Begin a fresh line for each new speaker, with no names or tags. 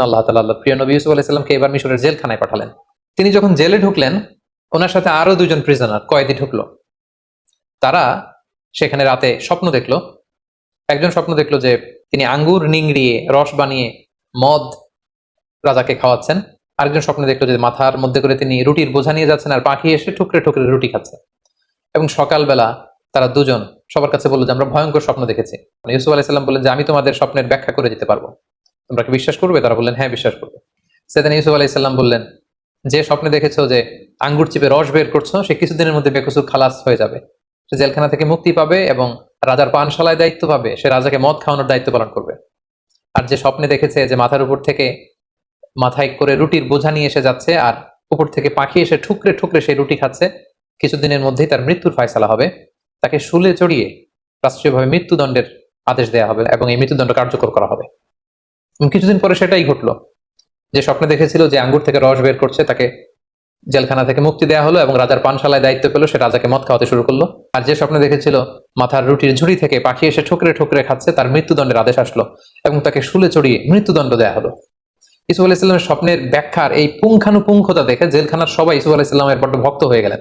আল্লাহ তালা আল্লাহ প্রিয় নবী ইউসুফ আলাইসাল্লামকে এবার মিশরের জেলখানায় পাঠালেন। তিনি যখন জেলে ঢুকলেন, ওনার সাথে আরও দুজন প্রিজনার কয়েদি ঢুকলো। তারা সেখানে রাতে স্বপ্ন দেখল। একজন স্বপ্ন দেখল যে তিনি আঙ্গুর নিংড়িয়ে, রস বানিয়ে মদ রাজাকে খাওয়াচ্ছেন। আরেকজন স্বপ্ন দেখল যে মাথার মধ্যে করে তিনি রুটির বোঝা নিয়ে যাচ্ছেন আর পাখি এসে ঠুকরে ঠুকরে রুটি খাচ্ছে। এবং সকালবেলা তারা দুজন সবার কাছে বলল যে, আমরা ভয়ঙ্কর স্বপ্ন দেখেছি। মানে ইউসুফ আলাইসাল্লাম বললেন যে, আমি তোমাদের স্বপ্নের ব্যাখ্যা করে দিতে পারব। তোমরা কি বিশ্বাস করবে? তারা বললেন হ্যাঁ বিশ্বাস করবে। সেদিন ইউসুফ আলাইসাল্লাম বললেন, যে স্বপ্নে দেখেছ যে আঙ্গুর চিপে রস বের করছ, সে কিছুদিনের মধ্যে বেকসুর খালাস হয়ে যাবে। সে জেলখানা থেকে মুক্তি পাবে এবং রাজার পানশালায় দায়িত্ব পাবে। সে রাজাকে মদ খাওয়ানোর দায়িত্ব পালন করবে। আর যে স্বপ্নে দেখেছে যে মাথার উপর থেকে মাথায় করে রুটির বোঝা নিয়ে এসে যাচ্ছে আর উপর থেকে পাখি এসে ঠুকরে ঠুকরে সেই রুটি খাচ্ছে, কিছুদিনের মধ্যেই তার মৃত্যুর ফয়সালা হবে। তাকে শুলে চড়িয়ে রাষ্ট্রীয়ভাবে মৃত্যুদণ্ডের আদেশ দেওয়া হবে এবং এই মৃত্যুদণ্ড কার্যকর করা হবে। কিছুদিন পরে সেটাই ঘটলো। যে স্বপ্নে দেখেছিল যে আঙ্গুর থেকে রস বের করছে, তাকে জেলখানা থেকে মুক্তি দেওয়া হলো এবং রাজার পানশালায় দায়িত্ব পেল, সে রাজাকে মদ খাওয়াতে শুরু করল। আর যে স্বপ্নে দেখেছিল মাথার রুটির ঝুড়ি থেকে পাখি এসে ঠোকরে ঠোকরে খাচ্ছে, তার মৃত্যুদণ্ডের আদেশ আসলো এবং তাকে শুলে চড়িয়ে মৃত্যুদণ্ড দেওয়া হলো। ইসুফ আলাইসাল্লামের স্বপ্নের ব্যাখ্যার এই পুঙ্খানুপুঙ্খতা দেখে জেলখানার সবাই ইসুফ আলাইসাল্লামের বড্ড ভক্ত হয়ে গেলেন।